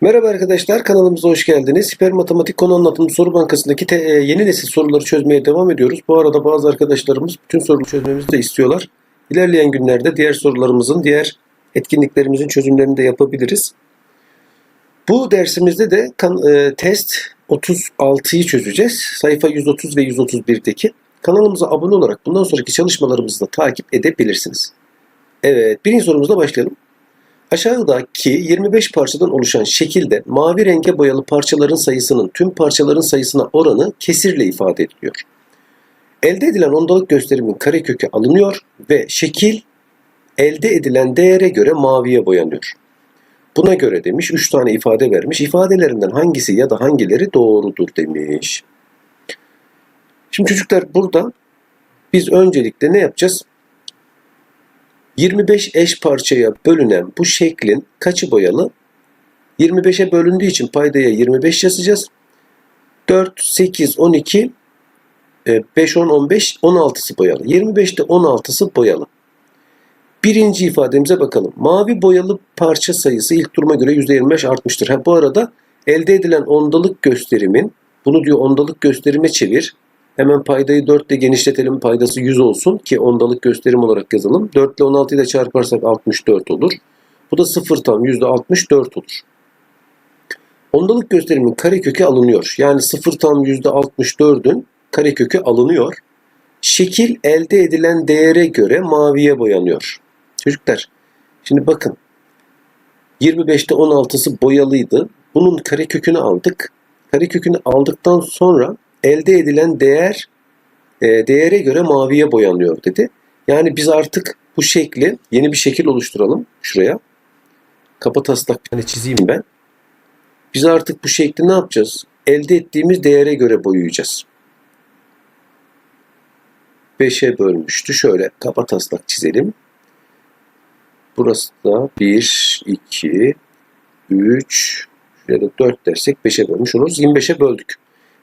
Merhaba arkadaşlar, kanalımıza hoş geldiniz. Hiper Matematik Konu Anlatımı Soru Bankası'ndaki te- e, yeni nesil soruları çözmeye devam ediyoruz. Bu arada bazı arkadaşlarımız bütün soruları çözmemizi de istiyorlar. İlerleyen günlerde diğer sorularımızın, diğer etkinliklerimizin çözümlerini de yapabiliriz. Bu dersimizde de kan- e, test 36'yı çözeceğiz. Sayfa 130 ve 131'deki. Kanalımıza abone olarak bundan sonraki çalışmalarımızı da takip edebilirsiniz. Evet, birinci sorumuzla başlayalım. Aşağıdaki 25 parçadan oluşan şekilde mavi renge boyalı parçaların sayısının tüm parçaların sayısına oranı kesirle ifade ediliyor. Elde edilen ondalık gösterimin karekökü alınıyor ve şekil elde edilen değere göre maviye boyanıyor. Buna göre demiş 3 tane ifade vermiş. İfadelerinden hangisi ya da hangileri doğrudur demiş. Şimdi çocuklar burada biz öncelikle ne yapacağız? 25 eş parçaya bölünen bu şeklin kaçı boyalı? 25'e bölündüğü için paydaya 25 yazacağız. 4, 8, 12, 5, 10, 15, 16'sı boyalı. 25'te 16'sı boyalı. Birinci ifademize bakalım. Mavi boyalı parça sayısı ilk duruma göre %25 artmıştır. Ha, bu arada elde edilen ondalık gösterimin, bunu diyor ondalık gösterime çevir. Hemen paydayı 4 ile genişletelim. Paydası 100 olsun ki ondalık gösterim olarak yazalım. 4 ile 16'yı da çarparsak 64 olur. Bu da 0 tam %64 olur. Ondalık gösterimin karekökü alınıyor. Yani 0 tam %64'ün karekökü alınıyor. Şekil elde edilen değere göre maviye boyanıyor. Çocuklar şimdi bakın 25'te 16'sı boyalıydı. Bunun karekökünü aldık. Karekökünü aldıktan sonra elde edilen değer e, değere göre maviye boyanıyor dedi. Yani biz artık bu şekli yeni bir şekil oluşturalım şuraya. Kapataslak bir tane çizeyim ben. Biz artık bu şekli ne yapacağız? Elde ettiğimiz değere göre boyayacağız. 5'e bölmüştü. Şöyle kapataslak çizelim. Burası da 1, 2, 3, şuraya da 4 dersek 5'e bölmüş oluruz. 25'e böldük.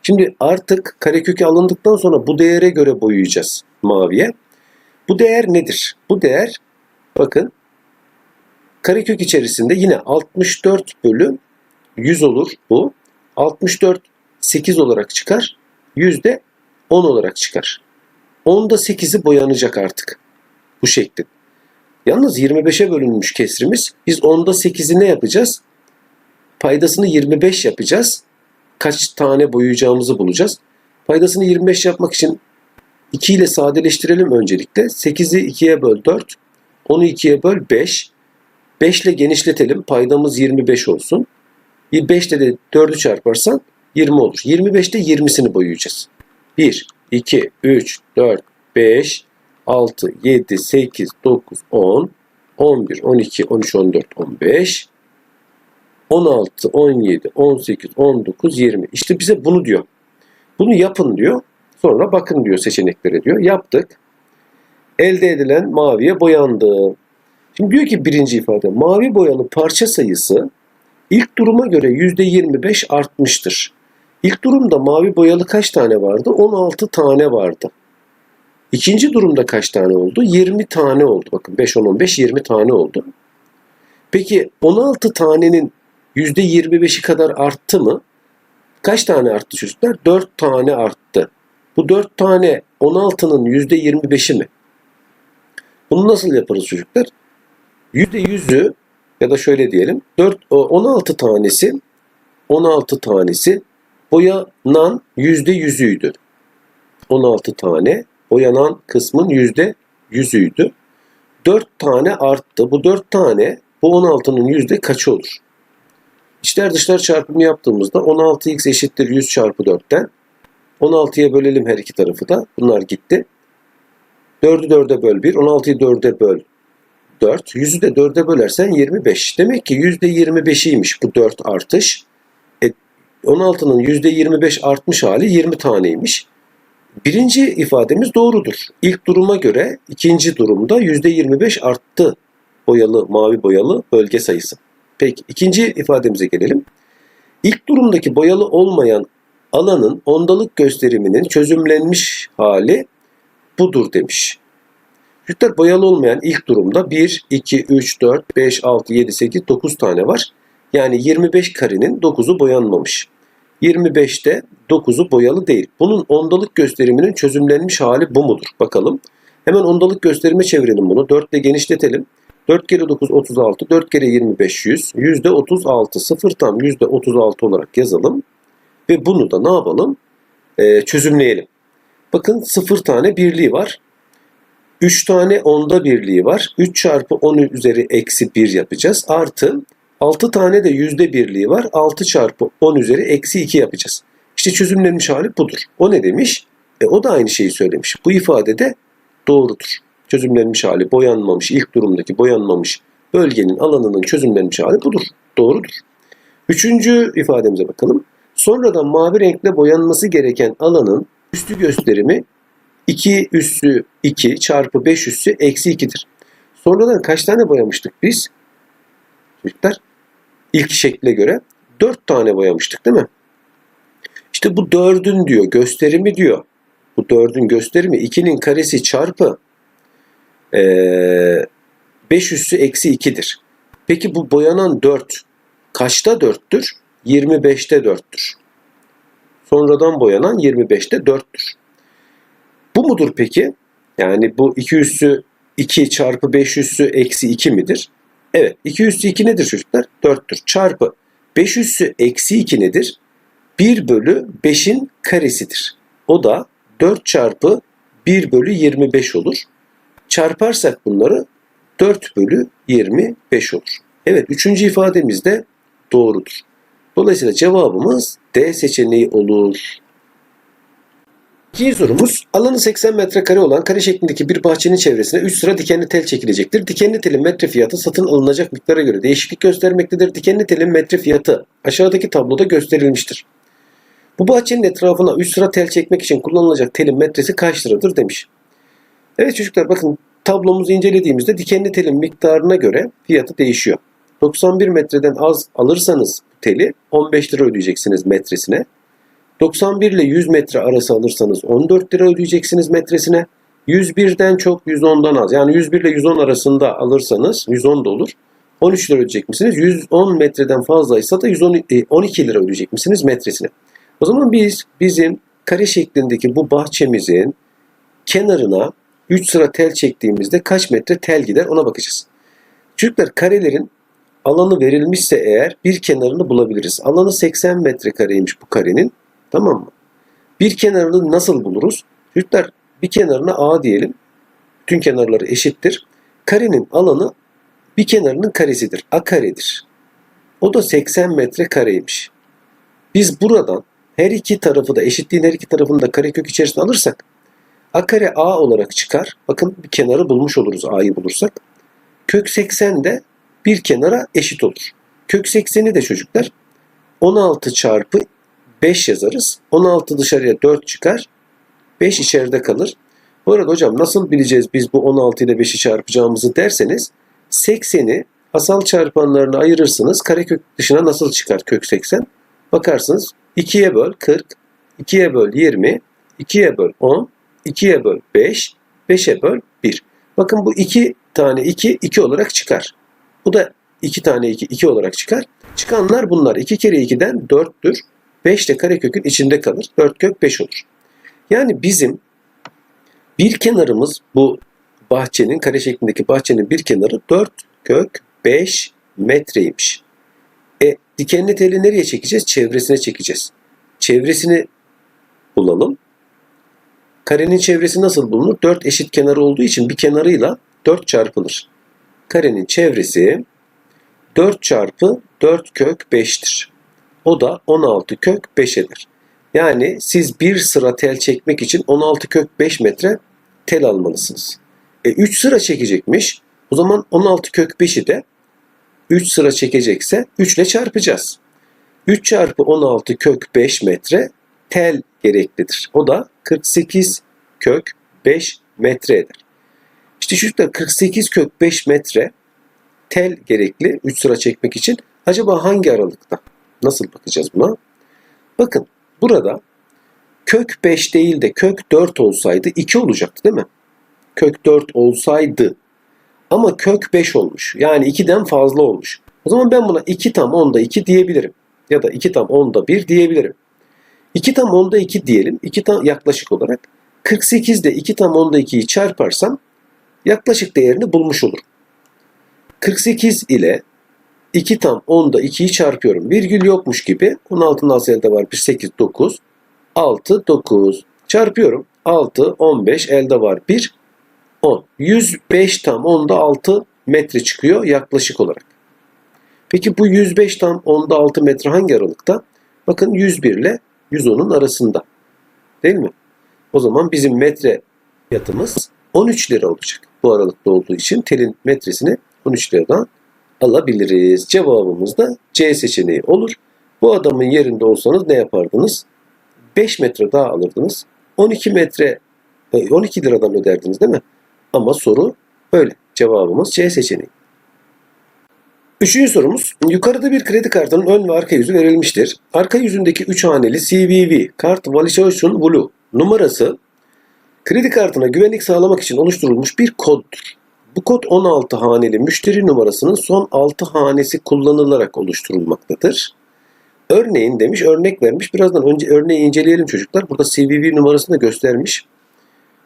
Şimdi artık karekökü alındıktan sonra bu değere göre boyayacağız maviye. Bu değer nedir? Bu değer bakın karekök içerisinde yine 64 bölü 100 olur bu. 64 8 olarak çıkar. Yüzde 10 olarak çıkar. 10'da 8'i boyanacak artık bu şeklin. Yalnız 25'e bölünmüş kesrimiz. Biz 10'da 8'i ne yapacağız? Paydasını 25 yapacağız kaç tane boyayacağımızı bulacağız. Paydasını 25 yapmak için 2 ile sadeleştirelim öncelikle. 8'i 2'ye böl 4. 10'u 2'ye böl 5. 5 ile genişletelim. Paydamız 25 olsun. 5 ile de 4'ü çarparsan 20 olur. 25'te 20'sini boyayacağız. 1, 2, 3, 4, 5, 6, 7, 8, 9, 10, 11, 12, 13, 14, 15, 16, 17, 18, 19, 20. İşte bize bunu diyor. Bunu yapın diyor. Sonra bakın diyor seçeneklere diyor. Yaptık. Elde edilen maviye boyandı. Şimdi diyor ki birinci ifade mavi boyalı parça sayısı ilk duruma göre %25 artmıştır. İlk durumda mavi boyalı kaç tane vardı? 16 tane vardı. İkinci durumda kaç tane oldu? 20 tane oldu. Bakın 5, 10, 15, 20 tane oldu. Peki 16 tanenin %25'i kadar arttı mı? Kaç tane arttı çocuklar? 4 tane arttı. Bu 4 tane 16'nın %25'i mi? Bunu nasıl yaparız çocuklar? %100'ü ya da şöyle diyelim 4 16 tanesi 16 tanesi boyanan %100'üydü. 16 tane boyanan kısmın %100'üydü. 4 tane arttı. Bu 4 tane bu 16'nın yüzde kaçı olur? İçler dışlar çarpımı yaptığımızda 16x eşittir 100 çarpı 4'ten. 16'ya bölelim her iki tarafı da. Bunlar gitti. 4'ü 4'e böl 1. 16'yı 4'e böl 4. 100'ü de 4'e bölersen 25. Demek ki %25'iymiş bu 4 artış. E, 16'nın %25 artmış hali 20 taneymiş. Birinci ifademiz doğrudur. İlk duruma göre ikinci durumda %25 arttı boyalı, mavi boyalı bölge sayısı. Peki ikinci ifademize gelelim. İlk durumdaki boyalı olmayan alanın ondalık gösteriminin çözümlenmiş hali budur demiş. Çocuklar boyalı olmayan ilk durumda 1, 2, 3, 4, 5, 6, 7, 8, 9 tane var. Yani 25 karenin 9'u boyanmamış. 25'te 9'u boyalı değil. Bunun ondalık gösteriminin çözümlenmiş hali bu mudur? Bakalım. Hemen ondalık gösterime çevirelim bunu. 4 ile genişletelim. 4 kere 9 36, 4 kere 25 100, yüzde 36, 0 tam yüzde 36 olarak yazalım. Ve bunu da ne yapalım? Ee, çözümleyelim. Bakın 0 tane birliği var. 3 tane onda birliği var. 3 çarpı 10 üzeri eksi 1 yapacağız. Artı 6 tane de yüzde birliği var. 6 çarpı 10 üzeri eksi 2 yapacağız. İşte çözümlenmiş hali budur. O ne demiş? E, o da aynı şeyi söylemiş. Bu ifade de doğrudur. Çözümlenmiş hali boyanmamış, ilk durumdaki boyanmamış bölgenin alanının çözümlenmiş hali budur. Doğrudur. Üçüncü ifademize bakalım. Sonradan mavi renkle boyanması gereken alanın üstü gösterimi 2 üssü 2 çarpı 5 üssü eksi 2'dir. Sonradan kaç tane boyamıştık biz? Çocuklar ilk şekle göre 4 tane boyamıştık değil mi? İşte bu 4'ün diyor gösterimi diyor. Bu 4'ün gösterimi 2'nin karesi çarpı ee, 5 üssü eksi 2'dir. Peki bu boyanan 4 kaçta 4'tür? 25'te 4'tür. Sonradan boyanan 25'te 4'tür. Bu mudur peki? Yani bu 2 üssü 2 çarpı 5 üssü eksi 2 midir? Evet. 2 üssü 2 nedir çocuklar? 4'tür. Çarpı 5 üssü eksi 2 nedir? 1 bölü 5'in karesidir. O da 4 çarpı 1 bölü 25 olur. Çarparsak bunları 4 bölü 25 olur. Evet üçüncü ifademiz de doğrudur. Dolayısıyla cevabımız D seçeneği olur. İkinci sorumuz alanı 80 metrekare olan kare şeklindeki bir bahçenin çevresine 3 sıra dikenli tel çekilecektir. Dikenli telin metre fiyatı satın alınacak miktara göre değişiklik göstermektedir. Dikenli telin metre fiyatı aşağıdaki tabloda gösterilmiştir. Bu bahçenin etrafına 3 sıra tel çekmek için kullanılacak telin metresi kaç liradır demiş. Evet çocuklar bakın tablomuzu incelediğimizde dikenli telin miktarına göre fiyatı değişiyor. 91 metreden az alırsanız teli 15 lira ödeyeceksiniz metresine. 91 ile 100 metre arası alırsanız 14 lira ödeyeceksiniz metresine. 101'den çok 110'dan az. Yani 101 ile 110 arasında alırsanız 110 da olur. 13 lira ödeyecek misiniz? 110 metreden fazlaysa da 112 e, lira ödeyecek misiniz metresine? O zaman biz bizim kare şeklindeki bu bahçemizin kenarına 3 sıra tel çektiğimizde kaç metre tel gider ona bakacağız. Çocuklar karelerin alanı verilmişse eğer bir kenarını bulabiliriz. Alanı 80 metrekareymiş bu karenin. Tamam mı? Bir kenarını nasıl buluruz? Çocuklar bir kenarına A diyelim. Bütün kenarları eşittir. Karenin alanı bir kenarının karesidir. A karedir. O da 80 metre kareymiş. Biz buradan her iki tarafı da eşitliğin her iki tarafını da karekök içerisine alırsak A kare A olarak çıkar. Bakın bir kenarı bulmuş oluruz A'yı bulursak. Kök 80 de bir kenara eşit olur. Kök 80'i de çocuklar 16 çarpı 5 yazarız. 16 dışarıya 4 çıkar. 5 içeride kalır. Bu arada hocam nasıl bileceğiz biz bu 16 ile 5'i çarpacağımızı derseniz 80'i asal çarpanlarına ayırırsınız. Karekök dışına nasıl çıkar kök 80? Bakarsınız 2'ye böl 40, 2'ye böl 20, 2'ye böl 10, 2'ye böl 5, 5'e böl 1. Bakın bu 2 tane 2, 2 olarak çıkar. Bu da 2 tane 2, 2 olarak çıkar. Çıkanlar bunlar. 2 kere 2'den 4'tür. 5 de karekökün içinde kalır. 4 kök 5 olur. Yani bizim bir kenarımız bu bahçenin, kare şeklindeki bahçenin bir kenarı 4 kök 5 metreymiş. E dikenli teli nereye çekeceğiz? Çevresine çekeceğiz. Çevresini bulalım. Karenin çevresi nasıl bulunur? 4 eşit kenarı olduğu için bir kenarıyla 4 çarpılır. Karenin çevresi 4 çarpı 4 kök 5'tir. O da 16 kök 5 eder. Yani siz bir sıra tel çekmek için 16 kök 5 metre tel almalısınız. E 3 sıra çekecekmiş. O zaman 16 kök 5'i de 3 sıra çekecekse 3 ile çarpacağız. 3 çarpı 16 kök 5 metre tel gereklidir. O da 48 kök 5 metre eder. İşte çocuklar 48 kök 5 metre tel gerekli 3 sıra çekmek için. Acaba hangi aralıkta? Nasıl bakacağız buna? Bakın burada kök 5 değil de kök 4 olsaydı 2 olacaktı değil mi? Kök 4 olsaydı ama kök 5 olmuş. Yani 2'den fazla olmuş. O zaman ben buna 2 tam onda 2 diyebilirim. Ya da 2 tam onda 1 diyebilirim. 2 tam onda 2 diyelim. 2 tam yaklaşık olarak. 48 ile 2 tam onda 2'yi çarparsam yaklaşık değerini bulmuş olurum. 48 ile 2 tam onda 2'yi çarpıyorum. Virgül yokmuş gibi. Onun altında nasıl elde var? 1, 8, 9. 6, 9. Çarpıyorum. 6, 15. Elde var 1, 10. 105 tam onda 6 metre çıkıyor yaklaşık olarak. Peki bu 105 tam onda 6 metre hangi aralıkta? Bakın 101 ile 110'un arasında. Değil mi? O zaman bizim metre fiyatımız 13 lira olacak. Bu aralıkta olduğu için telin metresini 13 liradan alabiliriz. Cevabımız da C seçeneği olur. Bu adamın yerinde olsanız ne yapardınız? 5 metre daha alırdınız. 12 metre 12 liradan öderdiniz değil mi? Ama soru böyle. Cevabımız C seçeneği. Üçüncü sorumuz. Yukarıda bir kredi kartının ön ve arka yüzü verilmiştir. Arka yüzündeki 3 haneli CVV kart Validation Blue numarası kredi kartına güvenlik sağlamak için oluşturulmuş bir koddur. Bu kod 16 haneli müşteri numarasının son 6 hanesi kullanılarak oluşturulmaktadır. Örneğin demiş, örnek vermiş. Birazdan önce örneği inceleyelim çocuklar. Burada CVV numarasını da göstermiş.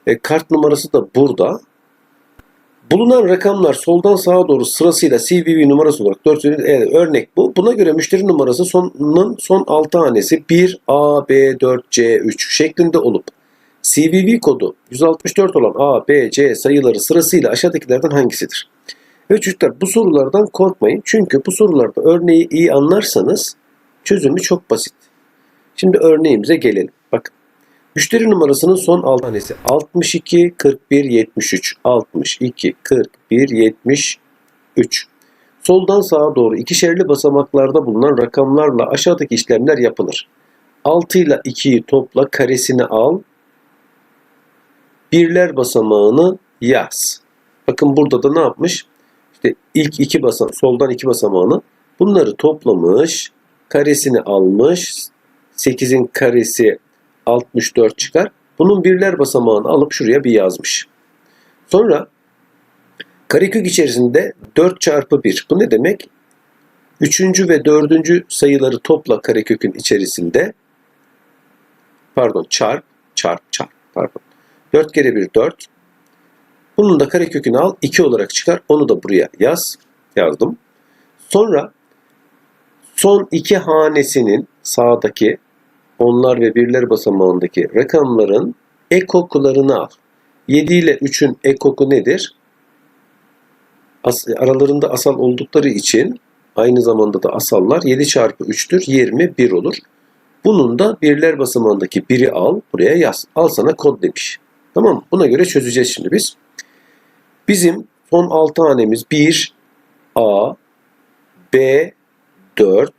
E, kart numarası da burada. Bulunan rakamlar soldan sağa doğru sırasıyla CVV numarası olarak 4 evet, örnek bu. Buna göre müşteri numarası sonun son 6 hanesi 1 A, B, 4, C, 3 şeklinde olup CVV kodu 164 olan A, B, C sayıları sırasıyla aşağıdakilerden hangisidir? Evet çocuklar bu sorulardan korkmayın. Çünkü bu sorularda örneği iyi anlarsanız çözümü çok basit. Şimdi örneğimize gelelim. Bakın. Müşteri numarasının son 6 tanesi 62 41 73 62 41 73. Soldan sağa doğru ikişerli basamaklarda bulunan rakamlarla aşağıdaki işlemler yapılır. 6 ile 2'yi topla karesini al. Birler basamağını yaz. Bakın burada da ne yapmış? İşte ilk iki basam soldan iki basamağını bunları toplamış, karesini almış. 8'in karesi 64 çıkar. Bunun birler basamağını alıp şuraya bir yazmış. Sonra karekök içerisinde 4 çarpı 1. Bu ne demek? Üçüncü ve dördüncü sayıları topla karekökün içerisinde. Pardon çarp, çarp, çarp. Pardon. 4 kere 1 4. Bunun da karekökünü al 2 olarak çıkar. Onu da buraya yaz. Yazdım. Sonra son iki hanesinin sağdaki onlar ve birler basamağındaki rakamların ekokularını al. 7 ile 3'ün ekoku nedir? As aralarında asal oldukları için aynı zamanda da asallar 7 çarpı 3'tür 21 olur. Bunun da birler basamağındaki biri al buraya yaz. Al sana kod demiş. Tamam? Buna göre çözeceğiz şimdi biz. Bizim son 6 hanemiz 1 A B 4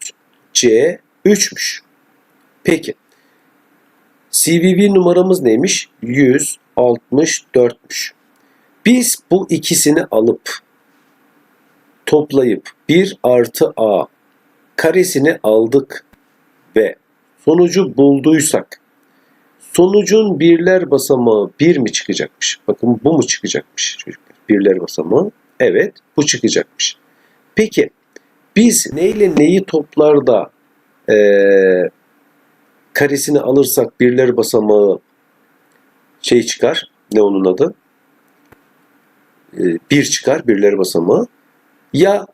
C 3'müş. Peki. CVV numaramız neymiş? 164'müş. Biz bu ikisini alıp toplayıp 1 artı A karesini aldık ve sonucu bulduysak sonucun birler basamağı 1 mi çıkacakmış? Bakın bu mu çıkacakmış? Birler basamağı. Evet bu çıkacakmış. Peki biz neyle neyi toplar da ee, karesini alırsak birler basamağı şey çıkar. Ne onun adı? Ee, bir çıkar birler basamağı. Ya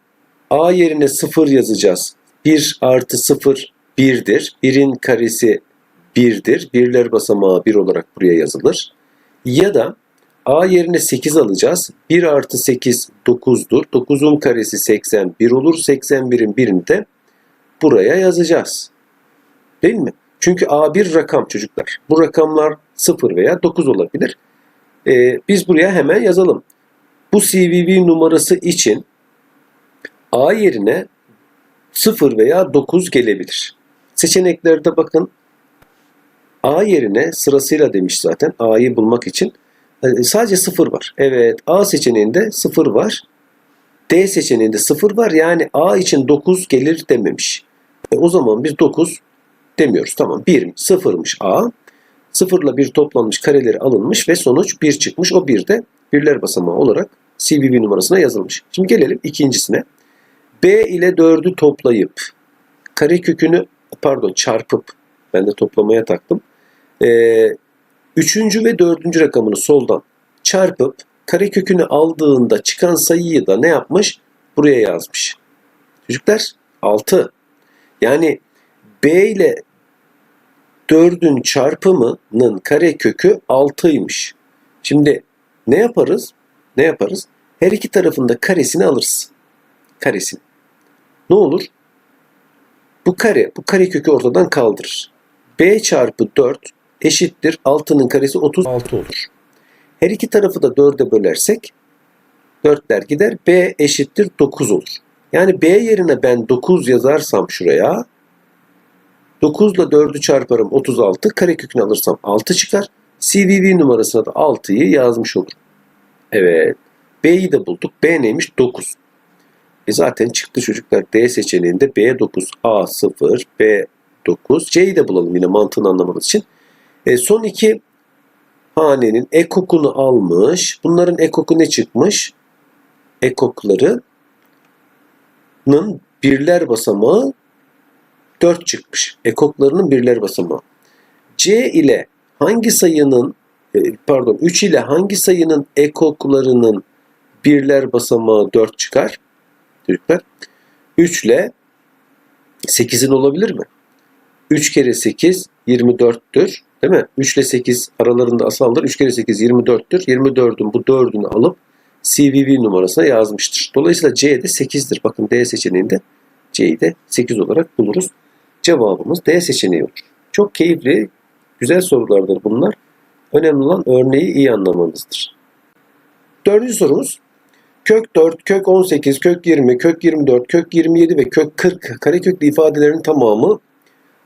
A yerine 0 yazacağız. 1 artı 0 1'dir. 1'in karesi 1'dir. Birler basamağı 1 olarak buraya yazılır. Ya da A yerine 8 alacağız. 1 artı 8 9'dur. 9'un karesi 81 olur. 81'in birini de buraya yazacağız. Değil mi? Çünkü A bir rakam çocuklar. Bu rakamlar 0 veya 9 olabilir. Ee, biz buraya hemen yazalım. Bu CVV numarası için A yerine 0 veya 9 gelebilir. Seçeneklerde bakın A yerine sırasıyla demiş zaten A'yı bulmak için e, sadece 0 var. Evet A seçeneğinde 0 var. D seçeneğinde 0 var. Yani A için 9 gelir dememiş. E, o zaman biz 9 demiyoruz. Tamam 1 sıfırmış A. Sıfırla bir toplanmış kareleri alınmış ve sonuç 1 çıkmış. O 1 de birler basamağı olarak CVV numarasına yazılmış. Şimdi gelelim ikincisine. B ile 4'ü toplayıp karekökünü pardon çarpıp ben de toplamaya taktım. Ee, üçüncü ve dördüncü rakamını soldan çarpıp karekökünü aldığında çıkan sayıyı da ne yapmış? Buraya yazmış. Çocuklar 6. Yani B ile 4'ün çarpımının karekökü 6'ymış. Şimdi ne yaparız? Ne yaparız? Her iki tarafında karesini alırız. Karesini. Ne olur? Bu kare, bu karekökü ortadan kaldırır. B çarpı 4 eşittir 6'nın karesi 36 olur. Her iki tarafı da 4'e bölersek 4'ler gider. B eşittir 9 olur. Yani B yerine ben 9 yazarsam şuraya 9 ile 4'ü çarparım 36. Karekökünü alırsam 6 çıkar. CVV numarasına da 6'yı yazmış olurum. Evet. B'yi de bulduk. B neymiş? 9. E zaten çıktı çocuklar. D seçeneğinde B9, A0, B9. C'yi de bulalım yine mantığını anlamanız için. E son iki hanenin ekokunu almış. Bunların ekoku ne çıkmış? Ekoklarının birler basamağı 4 çıkmış. Ekoklarının birler basamağı. C ile hangi sayının e, pardon 3 ile hangi sayının ekoklarının birler basamağı 4 çıkar? Çocuklar. 3 ile 8'in olabilir mi? 3 kere 8 24'tür. Değil mi? 3 ile 8 aralarında asaldır. 3 kere 8 24'tür. 24'ün bu 4'ünü alıp CVV numarasına yazmıştır. Dolayısıyla C de 8'dir. Bakın D seçeneğinde C'yi de 8 olarak buluruz. Cevabımız D seçeneği olur. Çok keyifli, güzel sorulardır bunlar. Önemli olan örneği iyi anlamanızdır. Dördüncü sorumuz. Kök 4, kök 18, kök 20, kök 24, kök 27 ve kök 40 kareköklü ifadelerin tamamı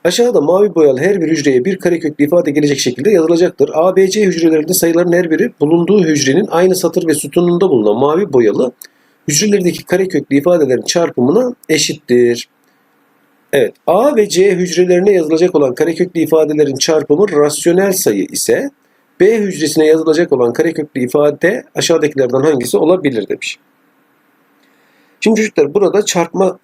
aşağıda mavi boyalı her bir hücreye bir kareköklü ifade gelecek şekilde yazılacaktır. A, B, C hücrelerinde sayıların her biri bulunduğu hücrenin aynı satır ve sütununda bulunan mavi boyalı hücrelerdeki kareköklü ifadelerin çarpımına eşittir. Evet, A ve C hücrelerine yazılacak olan kareköklü ifadelerin çarpımı rasyonel sayı ise B hücresine yazılacak olan kareköklü ifade aşağıdakilerden hangisi olabilir demiş. Şimdi çocuklar burada çarpma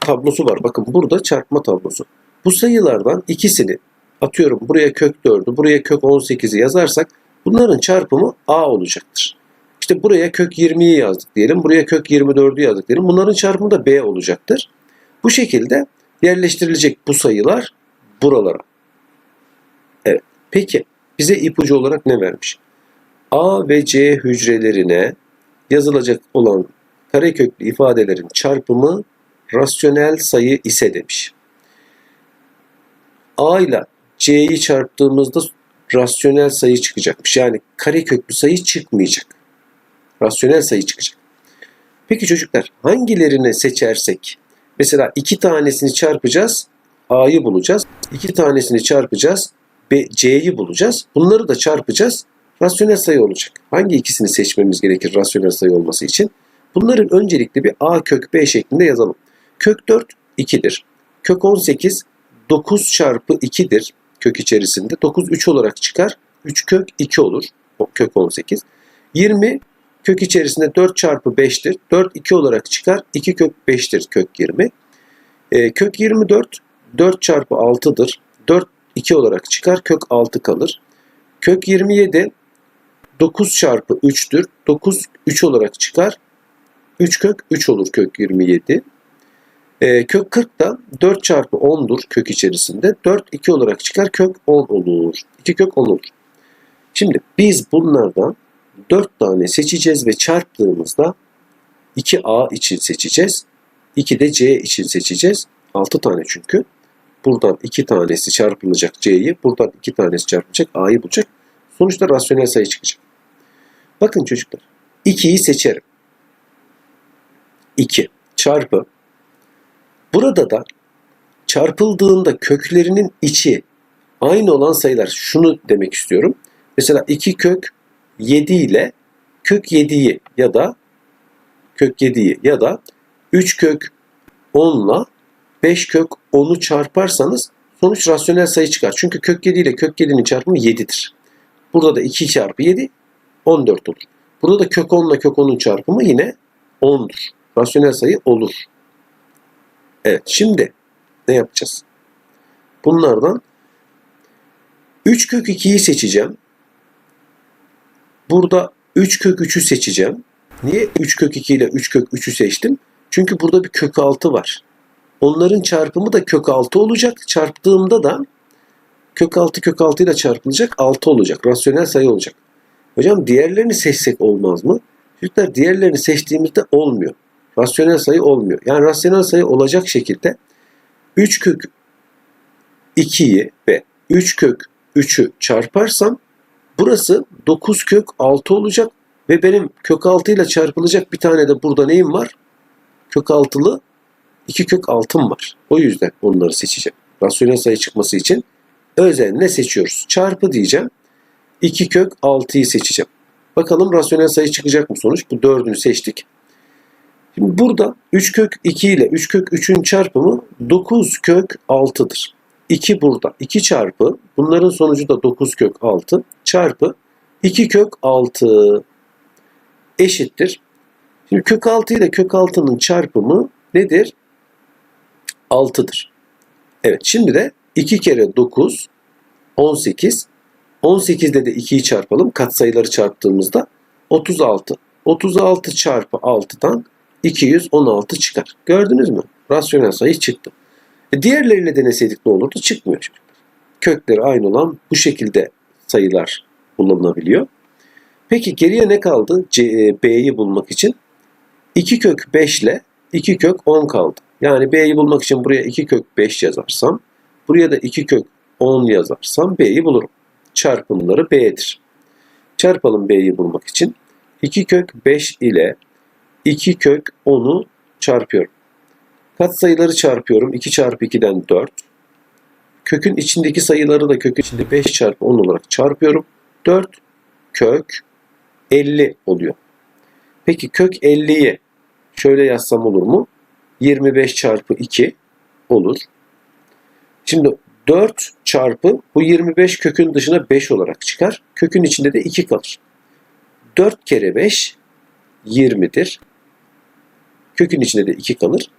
tablosu var. Bakın burada çarpma tablosu. Bu sayılardan ikisini atıyorum buraya kök 4'ü, buraya kök 18'i yazarsak bunların çarpımı A olacaktır. İşte buraya kök 20'yi yazdık diyelim, buraya kök 24'ü yazdık diyelim. Bunların çarpımı da B olacaktır. Bu şekilde yerleştirilecek bu sayılar buralara. Evet. Peki bize ipucu olarak ne vermiş? A ve C hücrelerine yazılacak olan kareköklü ifadelerin çarpımı rasyonel sayı ise demiş. A ile C'yi çarptığımızda rasyonel sayı çıkacakmış. Yani kareköklü sayı çıkmayacak. Rasyonel sayı çıkacak. Peki çocuklar hangilerini seçersek mesela iki tanesini çarpacağız A'yı bulacağız. iki tanesini çarpacağız B, C'yi bulacağız. Bunları da çarpacağız. Rasyonel sayı olacak. Hangi ikisini seçmemiz gerekir rasyonel sayı olması için? Bunların öncelikle bir A kök B şeklinde yazalım. Kök 4 2'dir. Kök 18 9 çarpı 2'dir kök içerisinde. 9 3 olarak çıkar. 3 kök 2 olur. Kök 18. 20 kök içerisinde 4 çarpı 5'tir. 4 2 olarak çıkar. 2 kök 5'tir kök 20. E, kök 24 4 çarpı 6'dır. 4 2 olarak çıkar. Kök 6 kalır. Kök 27 9 çarpı 3'tür. 9 3 olarak çıkar. 3 kök 3 olur kök 27. E, kök 40 da 4 çarpı 10'dur kök içerisinde. 4 2 olarak çıkar. Kök 10 olur. 2 kök 10 olur. Şimdi biz bunlardan 4 tane seçeceğiz ve çarptığımızda 2A için seçeceğiz. 2 de C için seçeceğiz. 6 tane çünkü. Buradan 2 tanesi çarpılacak C'yi. Buradan 2 tanesi çarpılacak A'yı bulacak. Sonuçta rasyonel sayı çıkacak. Bakın çocuklar. 2'yi seçerim. 2 çarpı. Burada da çarpıldığında köklerinin içi aynı olan sayılar. Şunu demek istiyorum. Mesela 2 kök 7 ile kök 7'yi ya da kök 7'yi ya da 3 kök 10 ile 5 kök 10'u çarparsanız sonuç rasyonel sayı çıkar. Çünkü kök 7 ile kök 7'nin çarpımı 7'dir. Burada da 2 çarpı 7 14 olur. Burada da kök 10 ile kök 10'un çarpımı yine 10'dur. Rasyonel sayı olur. Evet şimdi ne yapacağız? Bunlardan 3 kök 2'yi seçeceğim. Burada 3 kök 3'ü seçeceğim. Niye 3 kök 2 ile 3 kök 3'ü seçtim? Çünkü burada bir kök 6 var. Onların çarpımı da kök 6 olacak. Çarptığımda da kök 6 kök 6 ile çarpılacak 6 olacak. Rasyonel sayı olacak. Hocam diğerlerini seçsek olmaz mı? Çocuklar diğerlerini seçtiğimizde olmuyor. Rasyonel sayı olmuyor. Yani rasyonel sayı olacak şekilde 3 kök 2'yi ve 3 kök 3'ü çarparsam burası 9 kök 6 olacak ve benim kök 6 ile çarpılacak bir tane de burada neyim var? Kök 6'lı 2 kök 6'm var. O yüzden onları seçeceğim. Rasyonel sayı çıkması için özenle seçiyoruz. Çarpı diyeceğim. 2 kök 6'yı seçeceğim. Bakalım rasyonel sayı çıkacak mı sonuç? Bu dördünü seçtik. Şimdi burada 3 kök 2 ile 3 kök 3'ün çarpımı 9 kök 6'dır. 2 burada. 2 çarpı bunların sonucu da 9 kök 6 çarpı 2 kök 6 eşittir. Şimdi kök 6 ile kök 6'nın çarpımı nedir? 6'dır. Evet şimdi de 2 kere 9 18 18'de de 2'yi çarpalım. Katsayıları çarptığımızda 36. 36 çarpı 6'dan 216 çıkar. Gördünüz mü? Rasyonel sayı çıktı. E diğerleriyle deneseydik ne olurdu? Çıkmıyor. Kökleri aynı olan bu şekilde sayılar bulunabiliyor. Peki geriye ne kaldı? E, B'yi bulmak için 2 kök 5 ile 2 kök 10 kaldı. Yani B'yi bulmak için buraya 2 kök 5 yazarsam, buraya da 2 kök 10 yazarsam B'yi bulurum. Çarpımları B'dir. Çarpalım B'yi bulmak için. 2 kök 5 ile 2 kök 10'u çarpıyorum. Katsayıları çarpıyorum. 2 çarpı 2'den 4. Kökün içindeki sayıları da kökün içinde 5 çarpı 10 olarak çarpıyorum. 4 kök 50 oluyor. Peki kök 50'yi şöyle yazsam olur mu? 25 çarpı 2 olur. Şimdi 4 çarpı bu 25 kökün dışına 5 olarak çıkar. Kökün içinde de 2 kalır. 4 kere 5 20'dir. Kökün içinde de 2 kalır.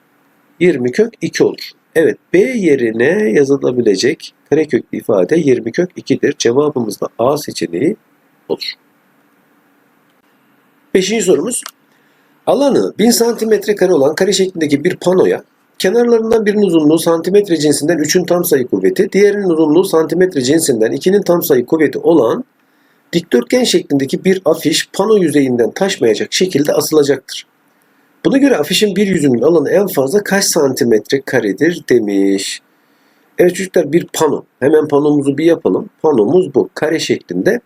20 kök 2 olur. Evet B yerine yazılabilecek kareköklü ifade 20 kök 2'dir. Cevabımız da A seçeneği olur. Beşinci sorumuz. Alanı 1000 santimetre kare olan kare şeklindeki bir panoya kenarlarından birinin uzunluğu santimetre cinsinden 3'ün tam sayı kuvveti, diğerinin uzunluğu santimetre cinsinden 2'nin tam sayı kuvveti olan dikdörtgen şeklindeki bir afiş pano yüzeyinden taşmayacak şekilde asılacaktır. Buna göre afişin bir yüzünün alanı en fazla kaç santimetre karedir demiş. Evet çocuklar bir pano. Hemen panomuzu bir yapalım. Panomuz bu. Kare şeklinde.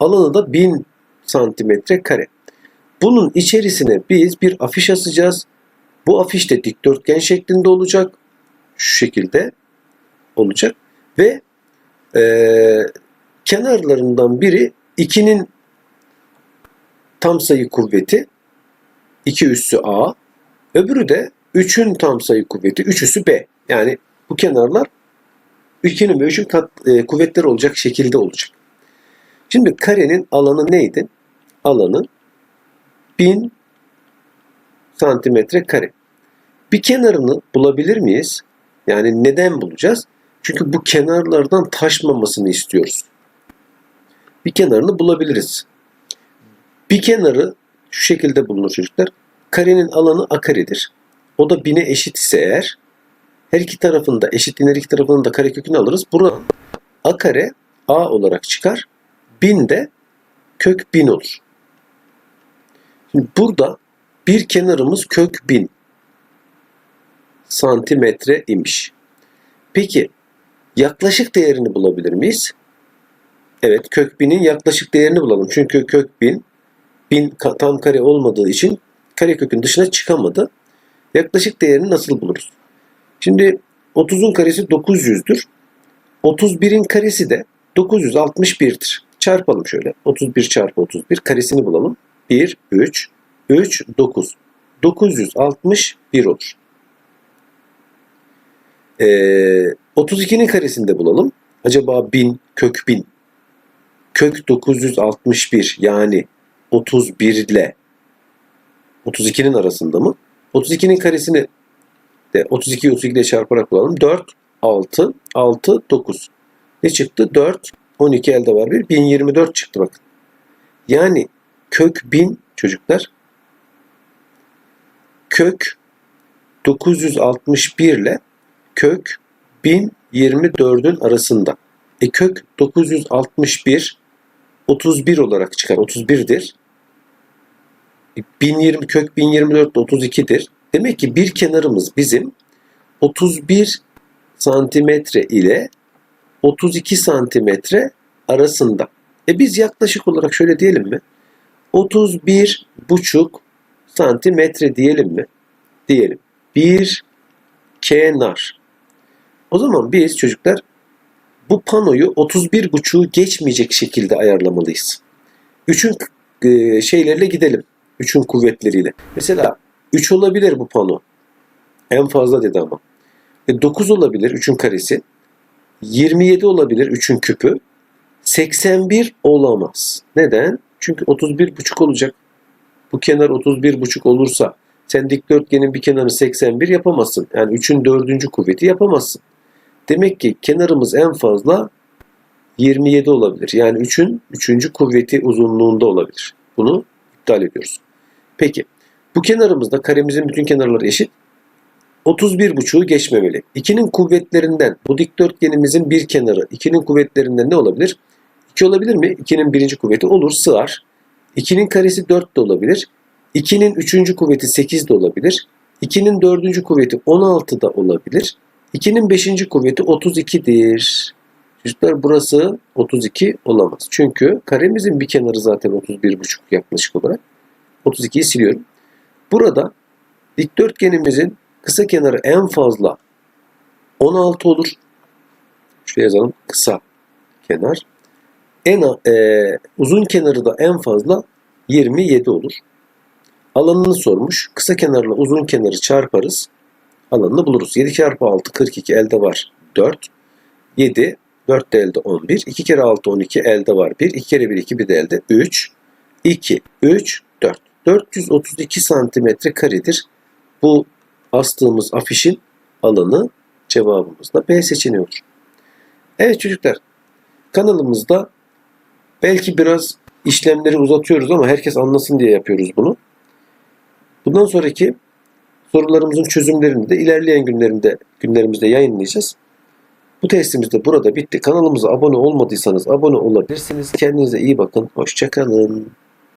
Alanı da 1000 santimetre kare. Bunun içerisine biz bir afiş asacağız. Bu afiş de dikdörtgen şeklinde olacak. Şu şekilde olacak. Ve e, kenarlarından biri 2'nin tam sayı kuvveti 2 üssü A. Öbürü de 3'ün tam sayı kuvveti 3 üssü B. Yani bu kenarlar 2'nin ve 3'ün kat, e, kuvvetleri olacak şekilde olacak. Şimdi karenin alanı neydi? Alanı 1000 santimetre kare. Bir kenarını bulabilir miyiz? Yani neden bulacağız? Çünkü bu kenarlardan taşmamasını istiyoruz. Bir kenarını bulabiliriz. Bir kenarı şu şekilde bulunur çocuklar. Karenin alanı a karedir. O da 1000'e eşit ise eğer her iki tarafında eşitliğin her iki tarafının da karekökünü alırız. Buradan a kare a olarak çıkar. 1000 de kök 1000 olur. Şimdi burada bir kenarımız kök 1000 santimetre imiş. Peki yaklaşık değerini bulabilir miyiz? Evet kök 1000'in yaklaşık değerini bulalım. Çünkü kök 1000 1000 tam kare olmadığı için karekökün dışına çıkamadı. Yaklaşık değerini nasıl buluruz? Şimdi 30'un karesi 900'dür. 31'in karesi de 961'dir. Çarpalım şöyle. 31 çarpı 31 karesini bulalım. 1, 3, 3, 9. 961 olur. Ee, 32'nin karesini de bulalım. Acaba 1000 kök 1000 kök 961 yani 31 ile 32'nin arasında mı? 32'nin karesini de 32'yi 32 ile çarparak bulalım. 4, 6, 6, 9. Ne çıktı? 4, 12 elde var bir. 1024 çıktı bakın. Yani kök 1000 çocuklar kök 961 ile kök 1024'ün arasında. E kök 961 31 olarak çıkar. 31'dir. E, 1020 kök 1024 de 32'dir. Demek ki bir kenarımız bizim 31 santimetre ile 32 santimetre arasında. E biz yaklaşık olarak şöyle diyelim mi? 31 buçuk santimetre diyelim mi? Diyelim. Bir kenar. O zaman biz çocuklar bu panoyu 31 buçuğu geçmeyecek şekilde ayarlamalıyız. Üçün e, şeylerle gidelim. Üçün kuvvetleriyle. Mesela 3 olabilir bu pano. En fazla dedi ama. E, 9 olabilir 3'ün karesi. 27 olabilir 3'ün küpü. 81 olamaz. Neden? Çünkü 31 buçuk olacak. Bu kenar 31 buçuk olursa sen dikdörtgenin bir kenarı 81 yapamazsın. Yani 3'ün dördüncü kuvveti yapamazsın. Demek ki kenarımız en fazla 27 olabilir. Yani 3'ün 3. kuvveti uzunluğunda olabilir. Bunu iptal ediyoruz. Peki bu kenarımızda karemizin bütün kenarları eşit. 31,5'u geçmemeli. 2'nin kuvvetlerinden bu dikdörtgenimizin bir kenarı 2'nin kuvvetlerinden ne olabilir? 2 olabilir mi? 2'nin birinci kuvveti olur sığar. 2'nin karesi 4 de olabilir. 2'nin üçüncü kuvveti 8 de olabilir. 2'nin dördüncü kuvveti 16 da olabilir. 2'nin beşinci kuvveti 32'dir. Çocuklar burası 32 olamaz. Çünkü karemizin bir kenarı zaten 31,5 yaklaşık olarak. 32'yi siliyorum. Burada dikdörtgenimizin kısa kenarı en fazla 16 olur. Şuraya yazalım kısa kenar. En e, uzun kenarı da en fazla 27 olur. Alanını sormuş. Kısa kenarla uzun kenarı çarparız. Alanını buluruz. 7 çarpı 6 42 elde var 4. 7 4 de elde 11. 2 kere 6 12 elde var 1. 2 kere 1 2 bir de elde 3. 2 3 4. 432 santimetre karedir. Bu astığımız afişin alanı cevabımız da B seçeneği olur. Evet çocuklar kanalımızda belki biraz işlemleri uzatıyoruz ama herkes anlasın diye yapıyoruz bunu. Bundan sonraki sorularımızın çözümlerini de ilerleyen günlerinde günlerimizde yayınlayacağız. Bu testimiz de burada bitti. Kanalımıza abone olmadıysanız abone olabilirsiniz. Kendinize iyi bakın. Hoşçakalın.